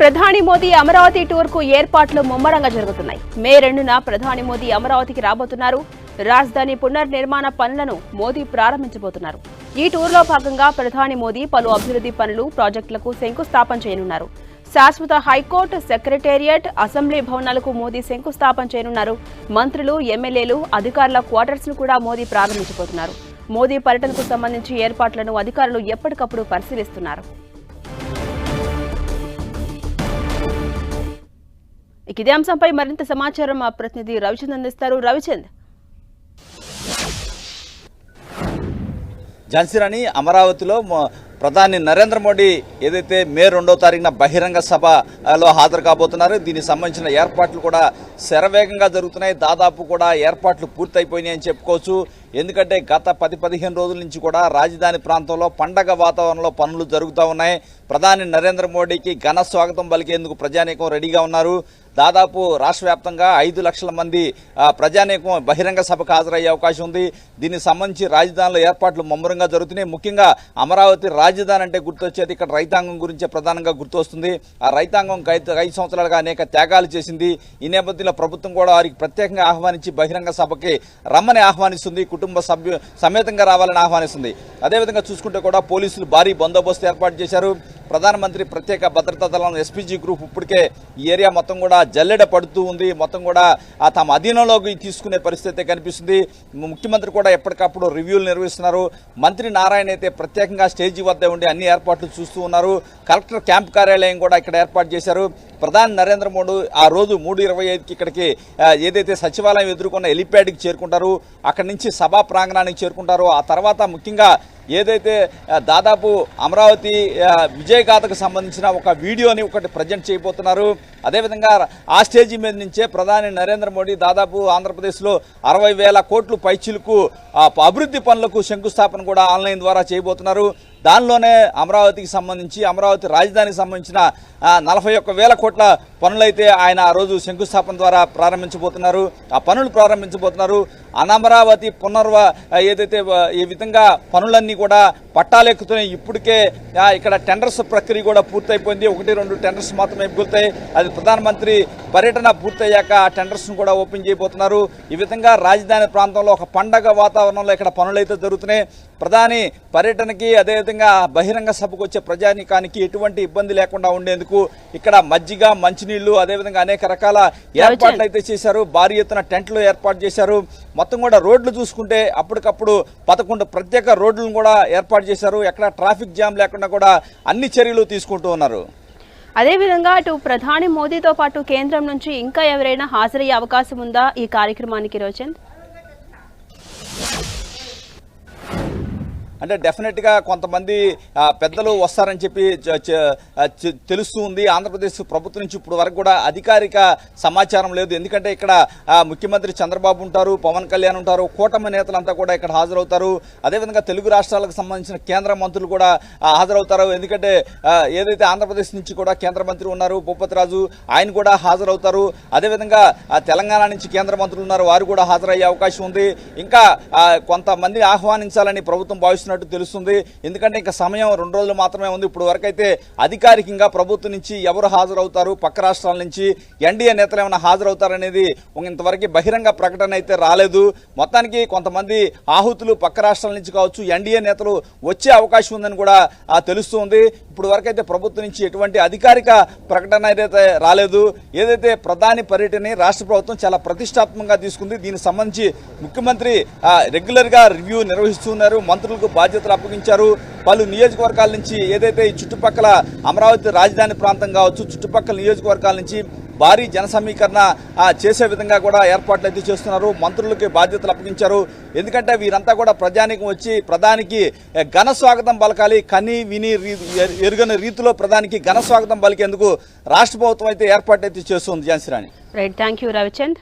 ప్రధాని మోదీ అమరావతి టూర్కు ఏర్పాట్లు ముమ్మరంగా జరుగుతున్నాయి. మే రెండున ప్రధాని మోదీ అమరావతికి రాబోతున్నారు. రాజధాని పునర్నిర్మాణ పనులను మోదీ ప్రారంభించబోతున్నారు. ఈ టూర్లో భాగంగా ప్రధాని మోదీ పలు అభివృద్ధి పనులు ప్రాజెక్టులకు శంకుస్థాపన చేయనున్నారు. శాశ్వత హైకోర్టు సెక్రటేరియట్ అసెంబ్లీ భవనాలకు మోదీ శంకుస్థాపన చేయనున్నారు. మంత్రులు ఎమ్మెల్యేలు అధికారుల క్వార్టర్స్ను కూడా మోదీ ప్రారంభించబోతున్నారు. మోదీ పర్యటనకు సంబంధించి ఏర్పాట్లను అధికారులు ఎప్పటికప్పుడు పరిశీలిస్తున్నారు. ఇక ఇదే అంశంపై మరింత సమాచారం మా ప్రతినిధి రవిచంద్ అందిస్తారు. రవిచంద్ ఝాన్సీరాణి అమరావతిలో ప్రధాని నరేంద్ర మోడీ ఏదైతే మే రెండో తారీఖున బహిరంగ సభలో హాజరు కాబోతున్నారు దీనికి సంబంధించిన ఏర్పాట్లు కూడా శరవేగంగా జరుగుతున్నాయి. దాదాపు కూడా ఏర్పాట్లు పూర్తయిపోయినాయి అని చెప్పుకోవచ్చు. ఎందుకంటే గత పది పదిహేను రోజుల నుంచి కూడా రాజధాని ప్రాంతంలో పండగ వాతావరణంలో పనులు జరుగుతూ ఉన్నాయి. ప్రధాని నరేంద్ర మోడీకి ఘన స్వాగతం పలికేందుకు ప్రజానీకం రెడీగా ఉన్నారు. దాదాపు రాష్ట్ర వ్యాప్తంగా ఐదు లక్షల మంది ఆ, ప్రజానీకం బహిరంగ సభకు హాజరయ్యే అవకాశం ఉంది. దీనికి సంబంధించి రాజధానిలో ఏర్పాట్లు ముమ్మరంగా జరుగుతున్నాయి. ముఖ్యంగా అమరావతి రాజధాని అంటే గుర్తొచ్చేది ఇక్కడ రైతాంగం గురించే ప్రధానంగా గుర్తొస్తుంది. ఆ రైతాంగం ఐదు ఐదు సంవత్సరాలుగా అనేక త్యాగాలు చేసింది. ఈ నేపథ్యంలో ప్రభుత్వం కూడా వారికి ప్రత్యేకంగా ఆహ్వానించి బహిరంగ సభకి రమ్మని ఆహ్వానిస్తుంది. కుటుంబ సభ్యు సమేతంగా రావాలని ఆహ్వానిస్తుంది. అదేవిధంగా చూసుకుంటే కూడా పోలీసులు భారీ బందోబస్తు ఏర్పాటు చేశారు. ప్రధానమంత్రి ప్రత్యేక భద్రతా దళం ఎస్పీజీ గ్రూప్ ఇప్పటికే ఈ ఏరియా మొత్తం కూడా జల్లెడ పడుతూ ఉంది. మొత్తం కూడా తమ అధీనంలోకి తీసుకునే పరిస్థితి కనిపిస్తుంది. ముఖ్యమంత్రి కూడా ఎప్పటికప్పుడు రివ్యూలు నిర్వహిస్తున్నారు. మంత్రి నారాయణ అయితే ప్రత్యేకంగా స్టేజీ వద్ద ఉండి అన్ని ఏర్పాట్లు చూస్తూ ఉన్నారు. కలెక్టర్ క్యాంప్ కార్యాలయం కూడా ఇక్కడ ఏర్పాటు చేశారు. ప్రధాని నరేంద్ర మోడీ ఆ రోజు మూడు ఇరవై ఐదుకి ఇక్కడికి ఏదైతే సచివాలయం ఎదుర్కొన్న హెలిప్యాడ్కి చేరుకుంటారు అక్కడి నుంచి సభా ప్రాంగణానికి చేరుకుంటారు. ఆ తర్వాత ముఖ్యంగా ఏదైతే దాదాపు అమరావతి విజయగాథకు సంబంధించిన ఒక వీడియోని ఒకటి ప్రజెంట్ చేయబోతున్నారు. అదేవిధంగా ఆ స్టేజీ మీద నుంచే ప్రధాని నరేంద్ర మోడీ దాదాపు ఆంధ్రప్రదేశ్లో అరవై వేల కోట్లు పైచిలకు అభివృద్ధి పనులకు శంకుస్థాపన కూడా ఆన్లైన్ ద్వారా చేయబోతున్నారు. దానిలోనే అమరావతికి సంబంధించి అమరావతి రాజధానికి సంబంధించిన నలభై ఒక్క వేల కోట్ల పనులైతే ఆయన ఆ రోజు శంకుస్థాపన ద్వారా ప్రారంభించబోతున్నారు. ఆ పనులు ప్రారంభించబోతున్నారు. అనమరావతి పునర్వ ఏదైతే ఈ విధంగా పనులన్నీ కూడా పట్టాలెక్కుతున్నాయి ఇప్పటికే ఇక్కడ టెండర్స్ ప్రక్రియ కూడా పూర్తయిపోయింది. ఒకటి రెండు టెండర్స్ మాత్రమే మిగులుతాయి అది ప్రధానమంత్రి పర్యటన పూర్తయ్యాక ఆ టెండర్స్ను కూడా ఓపెన్ చేయబోతున్నారు. ఈ విధంగా రాజధాని ప్రాంతంలో ఒక పండగ వాతావరణంలో ఇక్కడ పనులు అయితే జరుగుతున్నాయి. ప్రధాని పర్యటనకి అదేవిధంగా బహిరంగ సభకు వచ్చే ప్రజానీకానికి ఎటువంటి ఇబ్బంది లేకుండా ఉండేందుకు ఇక్కడ మజ్జిగ మంచినీళ్ళు అదేవిధంగా అనేక రకాల ఏర్పాట్లు అయితే చేశారు. భారీ ఎత్తున టెంట్లు ఏర్పాటు చేశారు. మొత్తం మొత్తం కూడా రోడ్లు చూసుకుంటే అప్పటికప్పుడు పదకొండు ప్రత్యేక రోడ్లను కూడా ఏర్పాటు చేశారు. ఎక్కడ ట్రాఫిక్ జామ్ లేకుండా కూడా అన్ని చర్యలు తీసుకుంటూ ఉన్నారు. అదేవిధంగా అటు ప్రధాని మోదీతో పాటు కేంద్రం నుంచి ఇంకా ఎవరైనా హాజరయ్యే అవకాశం ఉందా? ఈ కార్యక్రమానికి రోచంద్ అంటే డెఫినెట్గా కొంతమంది పెద్దలు వస్తారని చెప్పి తెలుస్తూ ఉంది. ఆంధ్రప్రదేశ్ ప్రభుత్వం నుంచి ఇప్పుడు వరకు కూడా అధికారిక సమాచారం లేదు. ఎందుకంటే ఇక్కడ ముఖ్యమంత్రి చంద్రబాబు ఉంటారు పవన్ కళ్యాణ్ ఉంటారు కూటమి నేతలంతా కూడా ఇక్కడ హాజరవుతారు. అదేవిధంగా తెలుగు రాష్ట్రాలకు సంబంధించిన కేంద్ర మంత్రులు కూడా హాజరవుతారు. ఎందుకంటే ఏదైతే ఆంధ్రప్రదేశ్ నుంచి కూడా కేంద్ర మంత్రి ఉన్నారు భూపతిరాజు ఆయన కూడా హాజరవుతారు. అదేవిధంగా తెలంగాణ నుంచి కేంద్ర మంత్రులు ఉన్నారు వారు కూడా హాజరయ్యే అవకాశం ఉంది. ఇంకా కొంతమంది ఆహ్వానించాలని ప్రభుత్వం చేస్తున్నట్టు తెలుస్తుంది. ఎందుకంటే ఇంకా సమయం రెండు రోజులు మాత్రమే ఉంది. ఇప్పుడు వరకైతే అధికారికంగా ప్రభుత్వం నుంచి ఎవరు హాజరవుతారు? పక్క రాష్ట్రాల నుంచి ఎన్డీఏ నేతలు ఏమైనా హాజరవుతారనేది ఇంతవరకు బహిరంగ ప్రకటన అయితే రాలేదు. మొత్తానికి కొంతమంది ఆహుతులు పక్క రాష్ట్రాల నుంచి కావచ్చు ఎన్డీఏ నేతలు వచ్చే అవకాశం ఉందని కూడా తెలుస్తుంది. ఇప్పుడు వరకైతే ప్రభుత్వం నుంచి ఎటువంటి అధికారిక ప్రకటన అయితే రాలేదు ఏదైతే ప్రధాని పర్యటన రాష్ట్ర ప్రభుత్వం చాలా ప్రతిష్టాత్మకంగా తీసుకుంది దీనికి సంబంధించి ముఖ్యమంత్రి ఆ, రెగ్యులర్గా రివ్యూ నిర్వహిస్తున్నారు మంత్రులకు బాధ్యతలు అప్పగించారు. పలు నియోజకవర్గాల నుంచి ఏదైతే ఈ చుట్టుపక్కల అమరావతి రాజధాని ప్రాంతం కావచ్చు చుట్టుపక్కల నియోజకవర్గాల నుంచి భారీ జన సమీకరణ చేసే విధంగా కూడా ఏర్పాట్లు అయితే చేస్తున్నారు. మంత్రులకి బాధ్యతలు అప్పగించారు. ఎందుకంటే వీరంతా కూడా ప్రజానికి వచ్చి ప్రధానికి ఘన స్వాగతం పలకాలి. కని విని ఎరుగని రీతిలో ప్రధానికి ఘన స్వాగతం పలికేందుకు రాష్ట్ర ప్రభుత్వం అయితే ఏర్పాటు అయితే చేస్తుంది. Jhansi Rani. Right thank you Ravichand